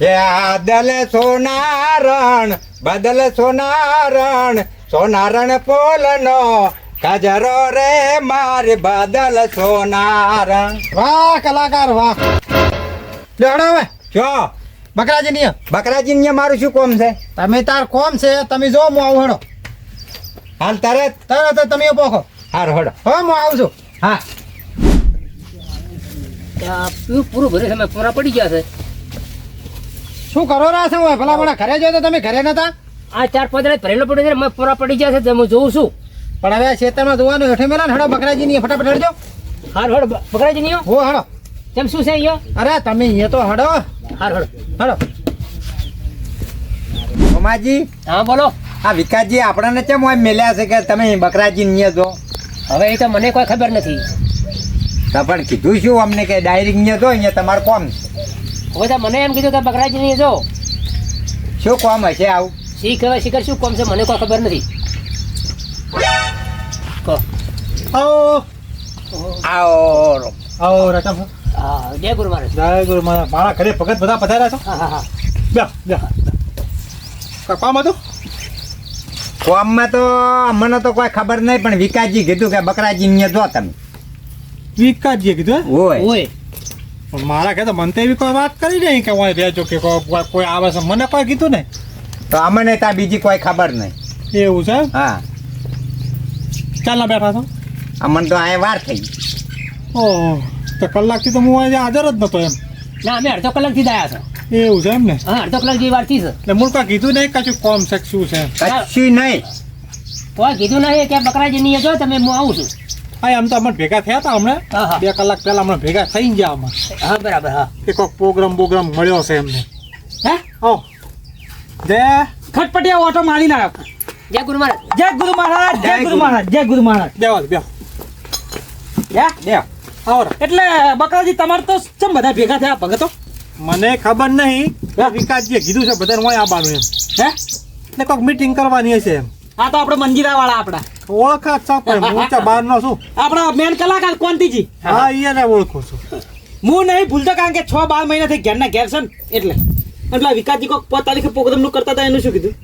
હે આદલ સોનારણ બદલ સોનારણ સોનારણ પોલનો કજરો રે મારે બદલ સોનારણ. વાહ કલાકાર વાહ. લેવડો હવે. જો. બકરાજી ની બકરાજી ને મારું શું કોમ છે? તમે તાર કોમ છે તમે જો હું આવું હેડો. હાલ તરત. તરત જ તમે પોખો હાર હડો. હો હું આવું છું. હા. પૂરું ભરે પૂરા પડી ગયા છે. શું કરો રહ્યા છો? ભલા મને ઘરે જો તો તમે ઘરે નતા? આ ચાર પાંચ દાડે ભરેલો પડ્યો છે મેં પૂરા પડી ગયા છે તે હું જોઉં છું. પણ હવે ખેતરમાં જોવાનું હેઠે મેલા હેડો બકરાજી ની ફટાફટ હડજો. હાર હળ બકરાજી ની હો. હડો. કેમ શું છે અહીંયા? અરે તમે અહીંયા તો હડો. હાર હળ હડો. સોમાજી હા બોલો. આ વિકાસજી આપણને કેમ હોય મેલ્યા છે કે તમે બકરાજી અહીંયા જો? હવે એ તો મને કોઈ ખબર નથી. તો પણ કીધું શું અમને કે ડાયરેક્ટ અહીંયા જો અહીંયા તમારું કોમ છે? હવે તો મને એમ કીધું કે બકરાજીની નહીં જો. શું કોમ હશે આવું? શીખ હવે શીખર શું કોમ છે? મને કોઈ ખબર નથી. કહો. આવો. આવો આવો. રતન જય ગુરુ મહારાજ જય ગુરુ મહારાજ મારા ઘરે ભગત બધા પધાર્યા છો? હા હા બે બે કોમમાં તો મને તો કોઈ ખબર નહીં પણ વિકાસજી કીધું કે બકરાજી ને જો તમે. વિકાસજી કીધું? હોય. ઓય પણ મારા ઘરે તો મને તો એવી કોઈ વાત કરી નહીં કે હું રહેજો કે કોઈ આવે છે. મને કોઈ કીધું નહીં તો અમને ત્યાં બીજી કોઈ ખબર નહીં. એવું છે? એમ? હા ચાલના બેઠા છો? અમને તો અહીંયા વાર થઈ ઓહ તો કલાકથી તો હું અહીંયા હાજર જ નતો એમ. ના અમે અડધો કલાકથી જ આવ્યા છે. એવું છે એમ ને? હા અડધો કલાક જેવી વાર થઈ છે. એટલે મૂળ કોઈ કીધું નહીં કશું કોમ છે શું છે. કશું નહીં. કોઈ કીધું નહીં કે બકરાજી નહીં જો તમે હું આવું છું. હા એમ તો અમે ભેગા થયા હતા હમણાં હા હા. બે કલાક પહેલા હમણાં ભેગા થઈ ગયા અમે. હા બરાબર હા. કે કોઈક પ્રોગ્રામ પ્રોગ્રામ મળ્યો છે એમને. હે? ઓ જય. ખટપટિયા ઓટો મારીને આવ્યો જય ગુરુ મહારાજ. જય ગુરુ મહારાજ જય ગુરુ. મહારાજ જય ગુરુ મહારાજ. બેવા દે, બેહો. બે. આવો એટલે બકરાજી તમારે તો ચમ બધા ભેગા થયા ભગતો? મને ખબર નહીં કે વિકાસજીએ કીધું છે બધાને હોય બાનું એમ. હે? એટલે કોઈક મીટિંગ કરવાની હશે એમ. આ તો આપણે મંજીરા વાળા આપડા ઓળખા છો પણ હું બાર નો છું. આપણા મેન કલાકાર કોંતીજી હા એને ઓળખું છું. હું નહીં ભૂલતો કારણ કે છ બાર મહિનાથી ઘેરના ઘેર છે ને એટલે. એટલે વિકાસજી કોક પાંચ તારીખે પ્રોગ્રામનું કરતા હતા એનું શું કીધું?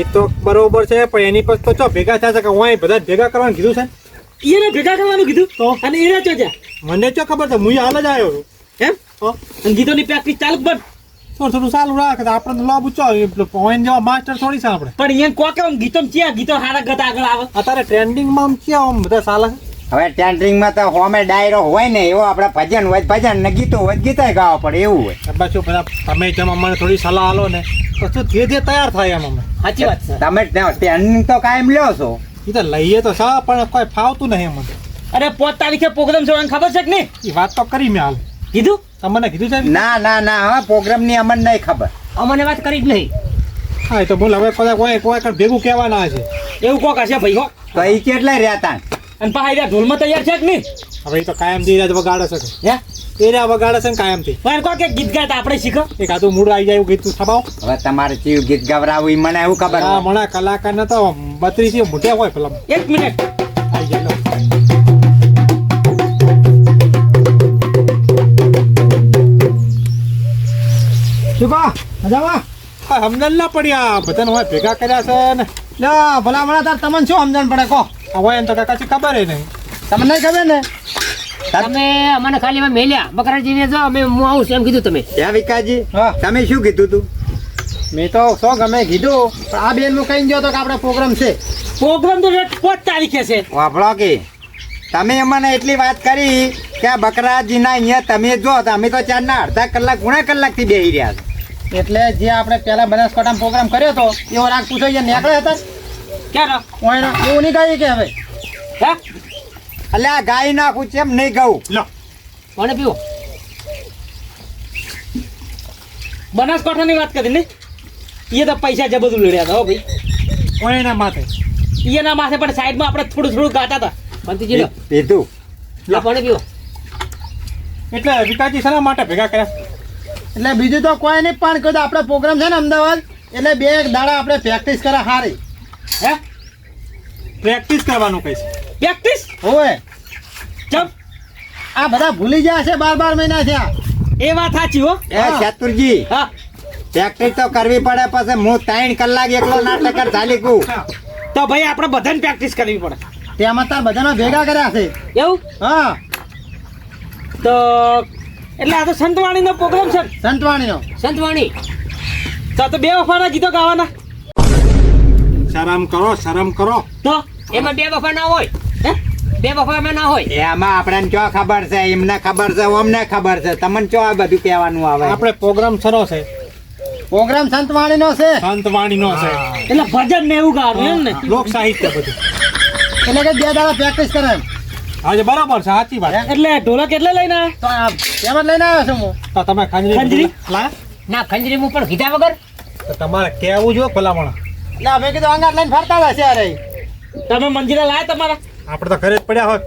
એ તો બરોબર છે પણ એની પર તો ચો ભેગા થયા છે કે હું બધા ભેગા કરવાનું કીધું છે એને ભેગા કરવાનું કીધું? તો? અને એને ચો જા મને ચો ખબર છે હું હાલ જ આવ્યો એમ? ગીતોની પ્રેક્ટિસ ચાલુ બંધ. થોડું થોડું સારું રાખે તો આપણે લાભ ઊંચો પોઈન્ટ જેવા માસ્ટર થોડી છે આપણે. પણ અહીંયા કોકે આમ ગીતો ચિયા ગીતો હારા ગતા આગળ આવે? અત્યારે ટ્રેન્ડિંગમાં આમ ક્યાં આમ બધા છે હવે ટેન્ટરિંગમાં તો હોમે ડાયરો હોય ને એવો આપણે ભજન હોય ભજન ને ગીતો હોય ગીતે ગાવા પડે એવું હોય. બસ શું બધા તમે જેમ અમને થોડી સલાહ આલો ને તો શું ધીરે ધીરે તૈયાર થાય એમ અમે. સાચી વાત છે. તમે ટ્રેન્ડિંગ તો કાયમ લ્યો છો. એ તો લઈએ તો સા પણ કોઈ ફાવતું નહીં અમને. અરે પોત તારીખે પ્રોગ્રામ જોવાનું ખબર છે કે નહીં? એ વાત તો કરી મેં હાલ. કીધું? તમને કીધું છે? ના ના ના હા પ્રોગ્રામની અમને નહીં ખબર. અમને વાત કરી જ નહીં. હા એ તો બોલ હવે કોઈ કોઈ કોઈ ભેગું કહેવાના છે એવું કોક હશે ભાઈ હો. કઈ કેટલા રહેતા? અને પાછા ઢોલમાં તૈયાર છે કે નહીં? હવે તો કાયમથી રાજ વગાડે છે હે? એરિયા વગાડે છે ને કાયમથી પણ કોક એક ગીત ગાતા આપણે શીખો. એક આતું મૂડ આવી જાય એવું ગીત તું થબાવ હવે તમારે ચીવ ગીત ગવરાવું ઈ મને એવું ખબર હા. મણા કલાકાર ન તો બત્રીસથી મોઢે હોય પેલા. એક મિનિટ. આવી જાય શું કહો મજામાં? સમજણ ના પડી આ બધાને હોય ભેગા કર્યા છે ને. લે ભલા હમણાં તાર તમને શું સમજણ પડે? કહો. એમ તો કાકા કશી ખબર નહીં. તમને નહીં ખબર ને? તમે અમને ખાલી એમાં મેલ્યા. બકરાજીને જો અમે હું આવું એમ કીધું તમે. હે વિકાસજી હા. તમે શું કીધું તું? મેં તો સો ગમે કીધું. પણ આ બેનનું કઈ ગયો તો કે આપણે પ્રોગ્રામ છે. પ્રોગ્રામ તો પાંચ તારીખે છે. વાપરો કે તમે અમને એટલી વાત કરી કે બકરાજી બકરાજીના અહીંયા તમે જો તો અમે તો ચારના અડધા કલાક ગુણા કલાકથી બેસી રહ્યા છે. એટલે જે આપણે પહેલા બનાસકાંઠામાં પ્રોગ્રામ કર્યો હતો એવો રાગ પૂછો અહીંયા નીકળ્યા હતા ક્યારે ઓયનો એવું નહીં ગાય કે હવે? હે? એટલે આ ગાય નાખું છે એમ નહીં ગાવું. લો. કોને પીવો? બનાસકાંઠાની વાત કરી ને એ તો પૈસા જે બધું લડ્યા હતા હો ભાઈ. ઓયના માથે. એના માથે પણ સાઈડમાં આપણે થોડું થોડું ગાતા હતા. બંતીજી લો. પીધું લો. કોને પીવો? એટલે વિકાસજી શેના માટે ભેગા કર્યા? એટલે બીજું તો કોઈ નહીં પણ કીધું આપણે પ્રોગ્રામ છે ને અમદાવાદ એટલે બે એક દાડા આપણે પ્રેક્ટિસ કરે સારી હે? પ્રેક્ટિસ કરવાનું કહીશ. પ્રેક્ટિસ હોય ચમ. આ બધા ભૂલી ગયા છે બાર બાર મહિના થયા. એ વાત સાચી હો. એ ચતુરજી હા. પ્રેક્ટિસ તો કરવી પડે પછી હું ત્રણ કલાક એકલો નાટક ચાલી કું તો ભાઈ આપણે બધાને પ્રેક્ટિસ કરવી પડે. તેમાં તાર બધાને ભેગા કર્યા છે. એવું? હા. તો એટલે આ તો સંતવાણીનો પ્રોગ્રામ છે. સંતવાણીનો. સંતવાણી. તો તો બે વફાના ગીતો ગાવાના. શરમ કરો શરમ કરો. તો? એમાં બે વફા ના હોય. હે? બે વફા એમાં ના હોય. એમાં આપણને ચો ખબર છે? એમને ખબર છે અમને ખબર છે. તમને ચો આ બધું કહેવાનું આવે? આપણે પ્રોગ્રામ સરો છે? પ્રોગ્રામ સંતવાણીનો છે. સંતવાણીનો છે. એટલે ભજન ને એવું ગાવાનું એમ ને? લોક સાહિત્ય બધું. એટલે કે બે દાડા પ્રેક્ટિસ કરે એમ. આજે બરાબર છે સાચી વાત એટલે ઢોલક એટલે લઈને? તો એમ જ લઈને આવ્યો છું હું. તો તમે ખંજરી ખંજરી? ના ખંજરી હું પણ કીધા વગર? તો તમારે કેવું જો ભલામણ. એટલે અમે કીધું અંગાટ લઈને ફરતા હતા છે અરે તમે મંજીરા લાયા તમારા? આપણે તો ઘરે જ પડ્યા હોત.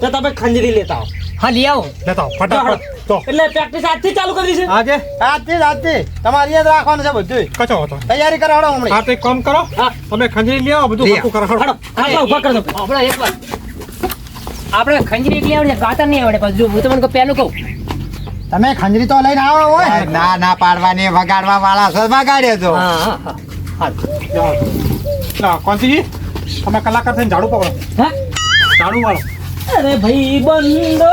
તો તમે ખંજરી લેતા આવો. હા લઈ આવો. લેતા આવો, ફટાફટ. તો એટલે પ્રેક્ટિસ આજથી ચાલુ કરી છે. આજે? આજથી આજથી. તમારે યાદ રાખવાનું છે બધું કચો હતો તૈયારી કરાવડો હમણાં. હા તો એક કામ કરો. હા. તમે ખંજરી લઈ આવો બધું પાકું કરાવડો. હા ઊભા કરી દો આપણે એક વાર. આપણે ખંજરી એટલી આવડે ગાતા નહીં આવડે. પાછું જો હું તમને પહેલું કહું. તમે ખંજરી તો લઈને આવો હોય. ના ના પાડવાની વગાડવા વાળા છો વગાડે તો કોંતીજી તમે કલાકાર થઈને ઝાડુ પકડો. હા? ઝાડુ વાળો. અરે ભાઈ બંધો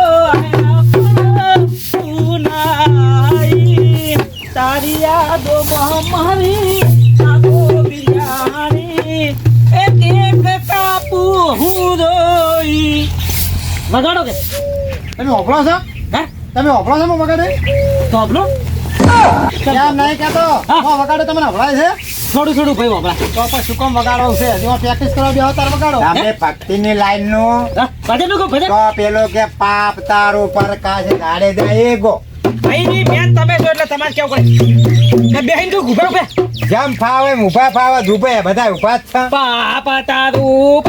તારી યાદો મારી યાદો બિયાણી. એક એક કાપુ હું વગાડો કે? તમે ઓપલો છો? હે? તમે ઓપલો છો બગાડે તો ઓપલો કેમ નહીં કેતો હું. વગાડે તમને હભળાય છે? થોડું થોડું ભાઈ વપરાય તો પણ શું કામ વગાડો છે? જેમાં પ્રેક્ટિસ કરવા બેહો તાર વગાડો. તમે ભક્તિની લાઈનનું ભજનનું ભજન? તો પેલો કે પાપ તારું પ્રકાશ ગાડે જાય એ ગો. ભાઈ ની બેન તમે છો એટલે તમારે કેવું પડે? ને બેહીન તું ઊભા ઊભા. જેમ ફાવે ઊભા ફાવે ધૂપે બધા ઊભા જ છે. પાપ તારું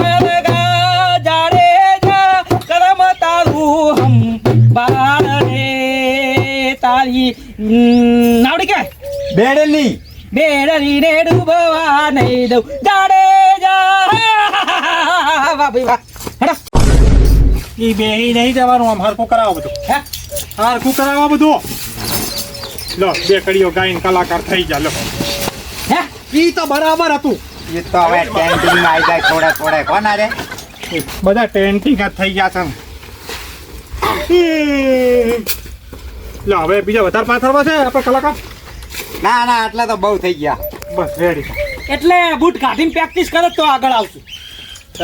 બાળ રે તારી નાવડી કે? બેડલી. બેડલી ને ડૂબવા નહીં દઉં. જાડે જા. વાહ ભાઈ વાહ. હેડો. એ બે નહીં જવાનું આમ હરકું કરાવો બધું. હે? હરકું કરાવો બધું. લો બે કડીઓ ગાયન કલાકાર થઈ જા લો. હે? ઈ તો બરાબર હતું. એ તો હવે ટેન્ટિંગમાં આવી જાય થોડે થોડે કોના રે? બધા ટેન્ટિંગ જ થઈ ગયા છે. લો હવે બીજા વધારે પાથરવા છે આપણે કલાકાર ના ના આટલા તો બહુ થઈ ગયા. બસ રેડી એટલે બૂટ કાઢીને પ્રેક્ટિસ કરો તો આગળ આવશું.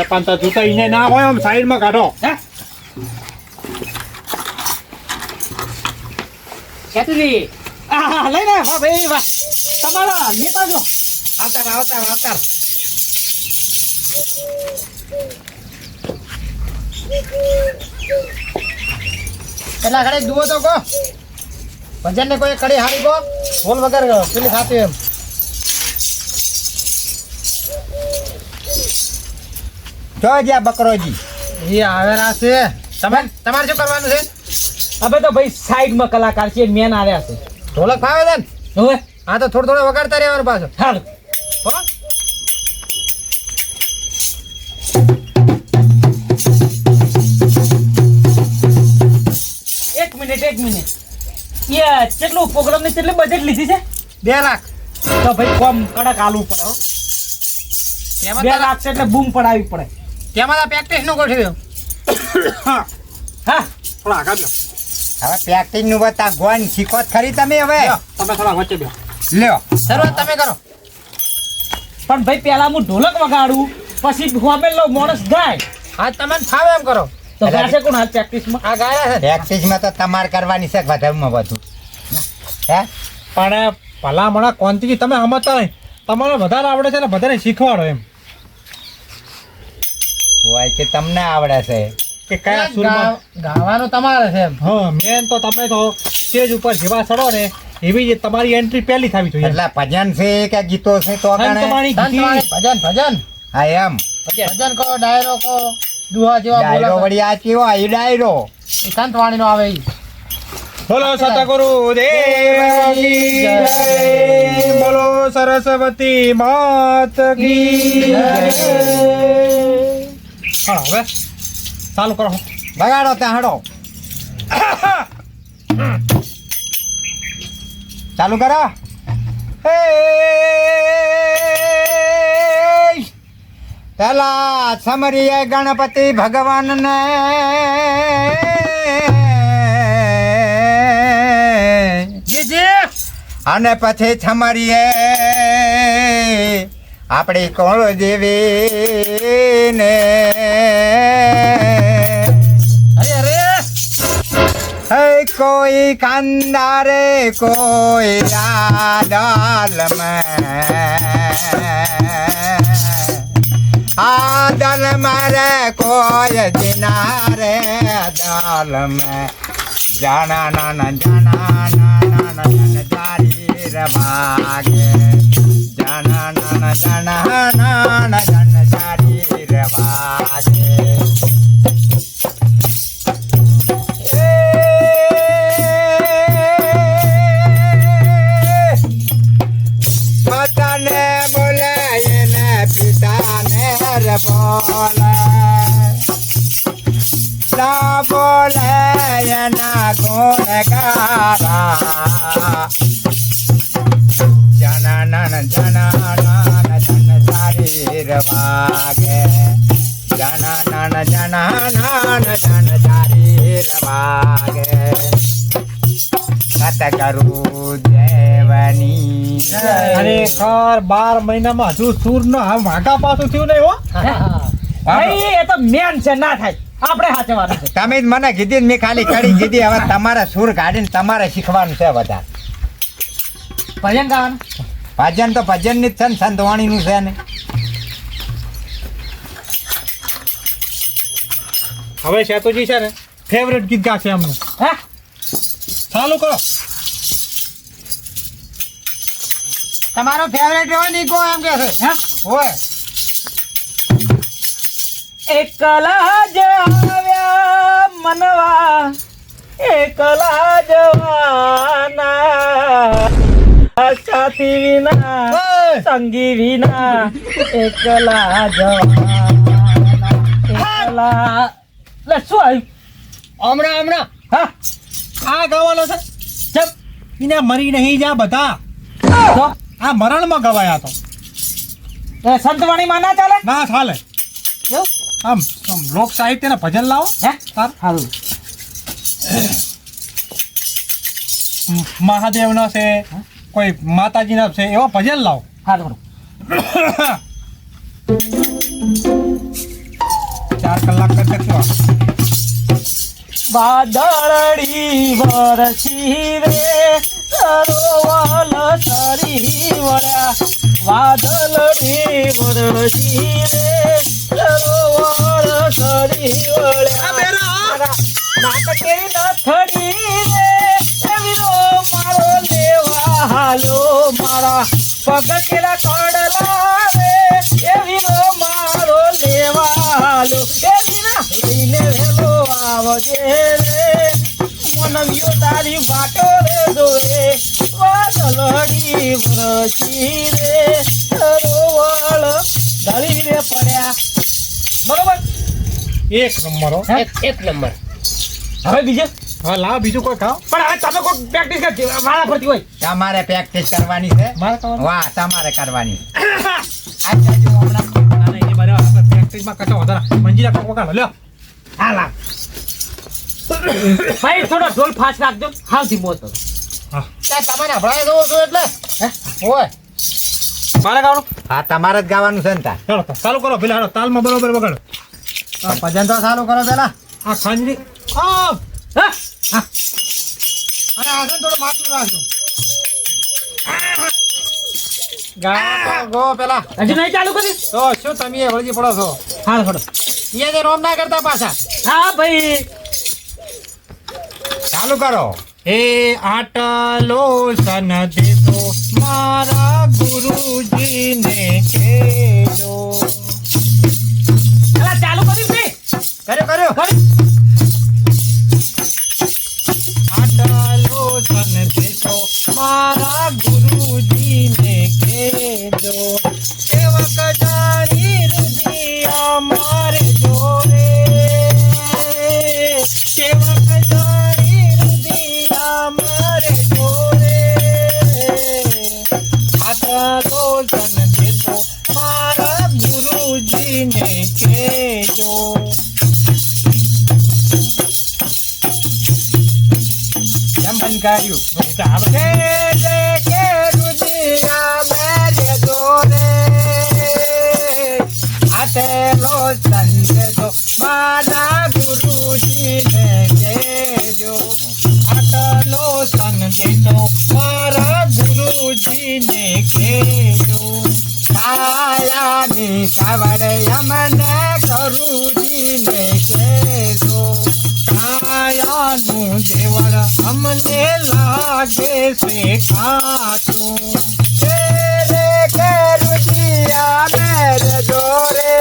પણ તો જૂતા ઈને ના હોય આમ સાઈડમાં કાઢો. હે? ચતુરી આ લે વાહ ભાઈ વાહ. તમારા લેતા જો આવતાર આવતાર આવતાર. એટલા ઘડે જુઓ તો કહો. ભજન ને કોઈ કડી હારી કહો. બોલ વગર પેલી ખાતી એમ. જો ગયા બકરોજી. એ આવેલા છે. તમે તમારે શું કરવાનું છે? હવે તો ભાઈ સાઈડમાં કલાકાર છે મેન આવ્યા છે. ઢોલક ફાવે છે ને? હવે? હા તો થોડું થોડું વગાડતા રહેવાનું પાછું. સારું એ કેટલું પ્રોગ્રામની કેટલી બજેટ લીધી છે? બે લાખ. તો ભાઈ કોમ કડક આલવું પડે હો. બે લાખ છે એટલે બૂમ પડાવી પડે. તેમાં પ્રેક્ટિસનું ગોઠવ્યું હા હા. થોડા આગળ હવે પ્રેક્ટિસનું બતા ગોન શીખો ખરી તમે હવે? તમે થોડા વચ્ચે બેહો. લ્યો. શરૂઆત તમે કરો. પણ ભાઈ પેલા હું ઢોલક વગાડું પછી હોમે લો માણસ ગાય. હા તમે ફાવે એમ કરો. તો ગાશે કોણ હાલ પ્રેક્ટિસમાં? આ ગાયા છે પ્રેક્ટિસ તો તમારે કરવાની છે વધારેમાં વધુ. હે? પણ ભલામણા કોનથી? તમે સમજતા નહીં તમારે વધારે આવડે છે ને બધાને શીખવાડો એમ. હોય કે તમને આવડે છે? કે કયા સુરમાં? ગાવાનું તમારે છે હા મેન તો તમે તો સ્ટેજ ઉપર જેવા ચડો ને એવી જ તમારી એન્ટ્રી પહેલી થવી જોઈએ. એટલે ભજન છે કે ગીતો છે તો ભજન ભજન. હા એમ. ભજન કહો ડાયરો કહો દુહા જેવા ડાયરો બોલો વળી આ કેવો આ ડાયરો. સંતવાણી વાણીનો આવે ઈ. બોલો સતગુરુ દેવની જય બોલો સરસ્વતી માત કી જય. હા હવે ચાલુ કરો. બગાડો ત્યાં હડો. ચાલુ કરો. હે! પેલા સમરીએ ગણપતિ ભગવાનને. અને પછી છમરીએ આપણી કોળ દેવીને કોઈ કાંદા રે કોઈ કાંદારે કોઈ આદલ મારે કોઈ દિનારે દલ મેં. જાણા નાના જાણા નાના જન જારી રવાગે જાણા નાના જાણા નાના જન જારી રવાગે બોલે ના બોલે એના ગુણ ગારા જનનન જનનન જન શરીર વાગે જનનન જનનન જન શરીર વાગે કત કરું દેવની ખરેખર બાર મહિનામાં હજુ સૂર નો આમ વાંકા પાછું થયું નહીં હો. ભાઈ એ તો મેન છે ના થાય. આપણે સાચવાનું છે. તમે જ મને કીધી મેં ખાલી કરી કીધી. હવે તમારે સુર કાઢીને તમારે શીખવાનું છે બધા. ભજન ગાવાનું? ભજન તો ભજનની જ છે ને સંતવાણીનું છે ને. હવે સેતુજી છે ને ફેવરેટ ગીત ગાશે એમનું. હે? ચાલુ કરો. તમારો ફેવરેટ હોય ને ઈ ગો એમ કે છે હે? હોય. એકલા જ આવ્યા મનવા એકલા જવાના સાથી વિના સંગી વિના એકલા જવાના એકલા લે શું આવ્યું? હમણાં હમણાં. હા? આ ગાવાનો છે. ચમ એને મરી નહીં જા બધા. આ મરણમાં ગવાયા તો. એ સંતવાણીમાં ના ચાલે? ના ચાલે. આમ આમ લોક સાહિત્યના ભજન લાવો. હે? સારું મહાદેવનો છે કોઈ માતાજીના છે એવા ભજન લાવો. સારું ચાર કલાક કરી શકશો વાદળી વરસી રે. સરોવલ સરી વળ્યા. વાદળડી વરસી રે. સરોવર સરી વળ્યા. નાટકેરી નથડી રે મારો લેવા હાલો મારા પગ કેલા વાદળડી રે સરોવળ ઢળી રે પડ્યા. બરોબર? એક નંબર એક એક નંબર. હવે બીજું? હવે લાવ બીજું કોઈ ખાઓ પણ હવે તમે કોઈ પ્રેક્ટિસ કરતી વાળા ફરતી હોય? તમારે પ્રેક્ટિસ કરવાની છે? વાહ તમારે કરવાની. પ્રેક્ટિસમાં કશો વધારે. મંજીરા કોક લ્યો. હા લા ભાઈ થોડો ઢોલ ફાસ્ટ રાખજો. હાવ ધીમો હતો તમારે હભળાય જવો છો એટલે? હે? મારે ગાવાનું? હા તમારે જ ગાવાનું છે ને ચાલો ચાલુ કરો પેલા હાલો તાલમાં બરોબર વગાડો. ભજન તો ચાલુ કરો પેલા. આ ખંજરી. આ હા આગળ થોડું માથું રાખજો. ગા ગો પેલા. હજુ નહીં ચાલુ કરી? તો શું તમે વળગી પડો છો? હાલ થોડો એ જે રોમ ના કરતા પાછા. હા ભાઈ. ચાલુ કરો. હે આટલો સન દેતો મારા ગુરુજીને કેજો ચાલુ કરી દે કર્યો કર્યો. કરી આટલો સન મારા ગુરુજીને કર્યું કે રે કે રુદિયા મેરે દોરે આટેલો સંદેશો મારા ગુરુજીને કહેજો આટલો સંદેશો મારા ગુરુજીને કહેજો. કાયાની કવડ અમને ગુરુજીને કહેજો કાયાનું દેવળ અમને લાગે છે કાચું. તેરે કરુજિયા મેરે દોરે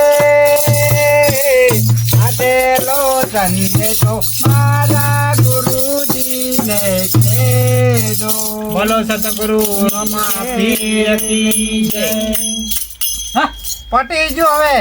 આટેલો સંદેશો મારા ગુરુજીને કહેજો. બોલો સતગુરુ રમા પીર કી જય. પટી જો હવે.